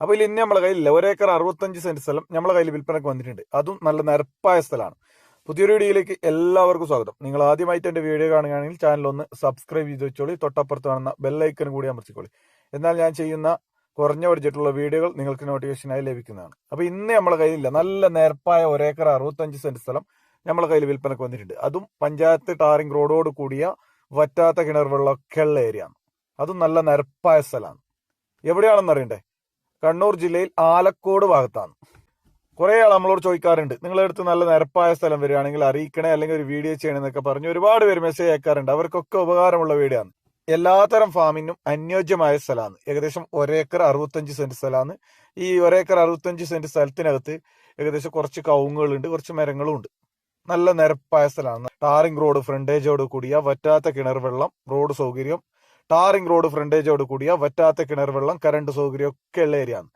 അപ്പോൾ ഇതിൽ ഇനി നമ്മളെ കയ്യിലില്ല. ഒരേക്കർ അറുപത്തഞ്ച് സെന്റ് സ്ഥലം നമ്മളെ കയ്യിൽ വിൽപ്പനയ്ക്ക് വന്നിട്ടുണ്ട്. അതും നല്ല നിരപ്പായ സ്ഥലമാണ്. പുതിയൊരു വീഡിയോയിലേക്ക് എല്ലാവർക്കും സ്വാഗതം. നിങ്ങൾ ആദ്യമായിട്ട് എന്റെ വീഡിയോ കാണുകയാണെങ്കിൽ ചാനൽ ഒന്ന് സബ്സ്ക്രൈബ് ചെയ്ത് വെച്ചോളി. തൊട്ടപ്പുറത്ത് കാണുന്ന ബെല്ലൈക്കൺ കൂടി അമർത്തിക്കോളി. എന്നാൽ ഞാൻ ചെയ്യുന്ന കുറഞ്ഞ ബഡ്ജറ്റുള്ള വീഡിയോകൾ നിങ്ങൾക്ക് നോട്ടിഫിക്കേഷനായി ലഭിക്കുന്നതാണ്. അപ്പോൾ ഇന്ന് നമ്മളെ കയ്യിലില്ല. നല്ല നിരപ്പായ ഒരേക്കർ അറുപത്തഞ്ച് സെന്റ് സ്ഥലം നമ്മളെ കയ്യിൽ വിൽപ്പനയ്ക്ക് വന്നിട്ടുണ്ട്. അതും പഞ്ചായത്ത് ടാറിംഗ് റോഡോട് കൂടിയ വറ്റാത്ത കിണർ വെള്ളമൊക്കെയുള്ള ഏരിയ ആണ്. അതും നല്ല നിരപ്പായ സ്ഥലമാണ്. എവിടെയാണെന്ന് അറിയണ്ടേ? കണ്ണൂർ ജില്ലയിൽ ആലക്കോട് ഭാഗത്താണ്. കുറെ ആൾ നമ്മളോട് ചോദിക്കാറുണ്ട്. നിങ്ങളുടെ അടുത്ത് നല്ല നിരപ്പായ സ്ഥലം വരികയാണെങ്കിൽ അറിയിക്കണേ അല്ലെങ്കിൽ ഒരു വീഡിയോ ചെയ്യണമെന്നൊക്കെ പറഞ്ഞ് ഒരുപാട് പേര് മെസ്സേജ് അയക്കാറുണ്ട്. അവർക്കൊക്കെ ഉപകാരമുള്ള വീഡിയോ ആണ് എല്ലാത്തരം ഫാമിനും അനുയോജ്യമായ സ്ഥലമാണ്. ഏകദേശം ഒരേക്കർ അറുപത്തഞ്ച് സെന്റ് സ്ഥലമാണ്. ഈ ഒരേക്കർ അറുപത്തഞ്ച് സെന്റ് സ്ഥലത്തിനകത്ത് ഏകദേശം കുറച്ച് കവുങ്ങുകളുണ്ട് കുറച്ച് മരങ്ങളും ഉണ്ട് നല്ല നിരപ്പായ സ്ഥലമാണ്. ടാറിംഗ് റോഡ് ഫ്രണ്ടേജോട് കൂടിയ വറ്റാത്ത കിണർ വെള്ളം റോഡ് സൗകര്യം ടാറിംഗ് റോഡ് ഫ്രണ്ടേജോട് കൂടിയ വറ്റാത്ത കിണർ വെള്ളം കറണ്ട് സൗകര്യം ഒക്കെ ഉള്ള ഏരിയ ആണ്.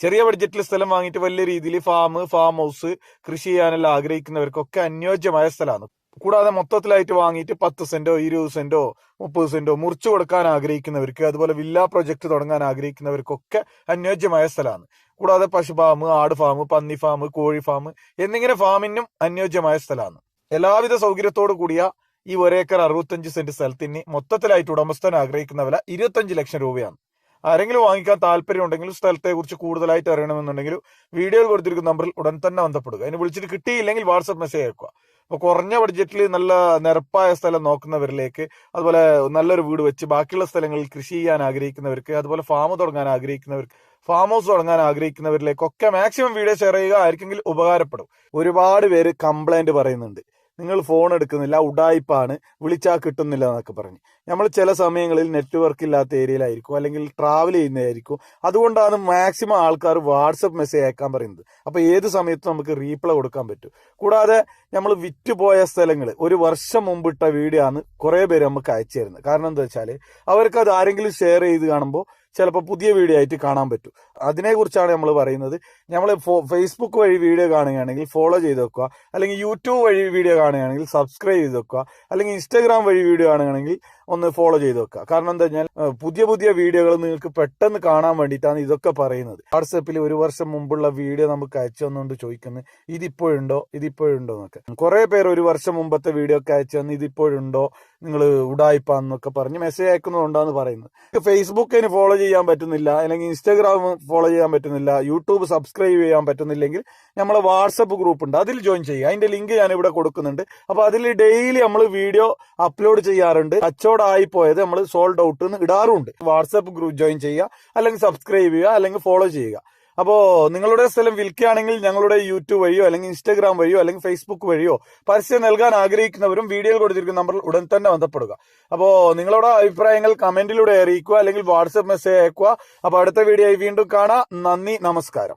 ചെറിയ ബഡ്ജറ്റിൽ സ്ഥലം വാങ്ങിയിട്ട് വലിയ രീതിയിൽ ഫാം ഫാം ഹൗസ് കൃഷി ചെയ്യാനെല്ലാം ആഗ്രഹിക്കുന്നവർക്കൊക്കെ അനുയോജ്യമായ സ്ഥലമാണ്. കൂടാതെ മൊത്തത്തിലായിട്ട് വാങ്ങിയിട്ട് പത്ത് സെന്റോ ഇരുപത് സെന്റോ മുപ്പത് സെന്റോ മുറിച്ചു കൊടുക്കാൻ ആഗ്രഹിക്കുന്നവർക്ക് അതുപോലെ വില്ല പ്രൊജക്ട് തുടങ്ങാൻ ആഗ്രഹിക്കുന്നവർക്കൊക്കെ അനുയോജ്യമായ സ്ഥലമാണ്. കൂടാതെ പശു ഫാം ആട് ഫാം പന്നി ഫാം കോഴി ഫാം എന്നിങ്ങനെ ഫാമിനും അനുയോജ്യമായ സ്ഥലമാണ്. എല്ലാവിധ സൗകര്യത്തോടു കൂടിയ ഈ ഒരേക്കർ അറുപത്തഞ്ച് സെന്റ് സ്ഥലത്തിന് മൊത്തത്തിലായിട്ട് ഉടമസ്ഥൻ ആഗ്രഹിക്കുന്ന വില ഇരുപത്തഞ്ച് ലക്ഷം രൂപയാണ്. ആരെങ്കിലും വാങ്ങിക്കാൻ താല്പര്യം ഉണ്ടെങ്കിൽ സ്ഥലത്തെ കുറിച്ച് കൂടുതലായിട്ട് അറിയണമെന്നുണ്ടെങ്കിൽ വീഡിയോയിൽ കൊടുത്തിരിക്കുന്ന നമ്പറിൽ ഉടൻ തന്നെ ബന്ധപ്പെടുക. അതിന് വിളിച്ചിട്ട് കിട്ടിയില്ലെങ്കിൽ വാട്സപ്പ് മെസ്സേജ് അയക്കുക. അപ്പോൾ കുറഞ്ഞ ബഡ്ജറ്റിൽ നല്ല നിരപ്പായ സ്ഥലം നോക്കുന്നവരിലേക്ക് അതുപോലെ നല്ലൊരു വീട് വെച്ച് ബാക്കിയുള്ള സ്ഥലങ്ങളിൽ കൃഷി ചെയ്യാൻ ആഗ്രഹിക്കുന്നവർക്ക് അതുപോലെ ഫാം തുടങ്ങാൻ ആഗ്രഹിക്കുന്നവർക്ക് ഫാം ഹൗസ് തുടങ്ങാൻ ആഗ്രഹിക്കുന്നവരിലേക്കൊക്കെ മാക്സിമം വീഡിയോ ഷെയർ ചെയ്യുക ആർക്കെങ്കിലും ഉപകാരപ്പെടും. ഒരുപാട് പേര് കംപ്ലൈന്റ് പറയുന്നുണ്ട്. നിങ്ങൾ ഫോൺ എടുക്കുന്നില്ല ഉടായ്പാണ് വിളിച്ചാൽ കിട്ടുന്നില്ല എന്നൊക്കെ പറഞ്ഞ്. നമ്മൾ ചില സമയങ്ങളിൽ നെറ്റ്വർക്ക് ഇല്ലാത്ത ഏരിയയിലായിരിക്കും അല്ലെങ്കിൽ ട്രാവൽ ചെയ്യുന്നതായിരിക്കും. അതുകൊണ്ടാണ് മാക്സിമം ആൾക്കാർ വാട്സപ്പ് മെസ്സേജ് അയക്കാൻ പറയുന്നത്. അപ്പോൾ ഏത് സമയത്തും നമുക്ക് റീപ്ലൈ കൊടുക്കാൻ പറ്റും. കൂടാതെ നമ്മൾ വിറ്റുപോയ സ്ഥലങ്ങൾ ഒരു വർഷം മുമ്പ് ഇട്ട വീഡിയോ ആണ് കുറേ പേര് നമുക്ക് അയച്ചു തരുന്നത്. കാരണം എന്താ വെച്ചാൽ അത് ആരെങ്കിലും ഷെയർ ചെയ്ത് കാണുമ്പോൾ ചിലപ്പോൾ പുതിയ വീഡിയോ ആയിട്ട് കാണാൻ പറ്റും. അതിനെക്കുറിച്ചാണ് നമ്മൾ പറയുന്നത്. നമ്മൾ ഫേസ്ബുക്ക് വഴി വീഡിയോ കാണുകയാണെങ്കിൽ ഫോളോ ചെയ്ത് വെക്കുക. അല്ലെങ്കിൽ യൂട്യൂബ് വഴി വീഡിയോ കാണുകയാണെങ്കിൽ സബ്സ്ക്രൈബ് ചെയ്ത് വെക്കുക. അല്ലെങ്കിൽ ഇൻസ്റ്റാഗ്രാം വഴി വീഡിയോ കാണുകയാണെങ്കിൽ ഒന്ന് ഫോളോ ചെയ്ത് വെക്കുക കാരണം എന്താ കഴിഞ്ഞാൽ പുതിയ പുതിയ വീഡിയോകൾ നിങ്ങൾക്ക് പെട്ടെന്ന് കാണാൻ വേണ്ടിയിട്ടാണ് ഇതൊക്കെ പറയുന്നത്. വാട്സപ്പിൽ ഒരു വർഷം മുമ്പുള്ള വീഡിയോ നമുക്ക് അയച്ചു തന്നുകൊണ്ട് ചോദിക്കുന്നത് ഇതിപ്പോഴുണ്ടോ? ഇതിപ്പോഴുണ്ടോ? എന്നൊക്കെ. കുറെ പേർ ഒരു വർഷം മുമ്പത്തെ വീഡിയോ ഒക്കെ അയച്ചു തന്ന് ഇതിപ്പോഴുണ്ടോ? നിങ്ങൾ ഉടായിപ്പാന്നൊക്കെ പറഞ്ഞ് മെസ്സേജ് അയക്കുന്നതുകൊണ്ടാന്ന് പറയുന്നത്. ഫേസ്ബുക്കിന് ഫോളോ ചെയ്യാൻ പറ്റുന്നില്ല അല്ലെങ്കിൽ ഇൻസ്റ്റാഗ്രാം ഫോളോ ചെയ്യാൻ പറ്റുന്നില്ല യൂട്യൂബ് സബ്സ്ക്രൈബ് ചെയ്യാൻ പറ്റുന്നില്ലെങ്കിൽ നമ്മളെ വാട്സപ്പ് ഗ്രൂപ്പ് ഉണ്ട് അതിൽ ജോയിൻ ചെയ്യുക. അതിന്റെ ലിങ്ക് ഞാൻ ഇവിടെ കൊടുക്കുന്നുണ്ട്. അപ്പൊ അതിൽ ഡെയിലി നമ്മൾ വീഡിയോ അപ്ലോഡ് ചെയ്യാറുണ്ട്. കച്ചവടമായി പോയത് നമ്മൾ സോൾഡ് ഔട്ട് എന്ന് ഇടാറുണ്ട്. വാട്സപ്പ് ഗ്രൂപ്പ് ജോയിൻ ചെയ്യുക അല്ലെങ്കിൽ സബ്സ്ക്രൈബ് ചെയ്യുക അല്ലെങ്കിൽ ഫോളോ ചെയ്യുക. അപ്പോൾ നിങ്ങളുടെ സ്ഥലം വിൽക്കുകയാണെങ്കിൽ ഞങ്ങളുടെ യൂട്യൂബ് വഴിയോ അല്ലെങ്കിൽ ഇൻസ്റ്റാഗ്രാം വഴിയോ അല്ലെങ്കിൽ ഫേസ്ബുക്ക് വഴിയോ പരസ്യം നൽകാൻ ആഗ്രഹിക്കുന്നവരും വീഡിയോയിൽ കൊടുത്തിരിക്കുന്ന നമ്പറിൽ ഉടൻ തന്നെ ബന്ധപ്പെടുക. അപ്പോൾ നിങ്ങളുടെ അഭിപ്രായങ്ങൾ കമന്റിലൂടെ അറിയിക്കുക അല്ലെങ്കിൽ വാട്സപ്പ് മെസ്സേജ് അയക്കുക. അപ്പോൾ അടുത്ത വീഡിയോ വീണ്ടും കാണാം. നന്ദി നമസ്കാരം.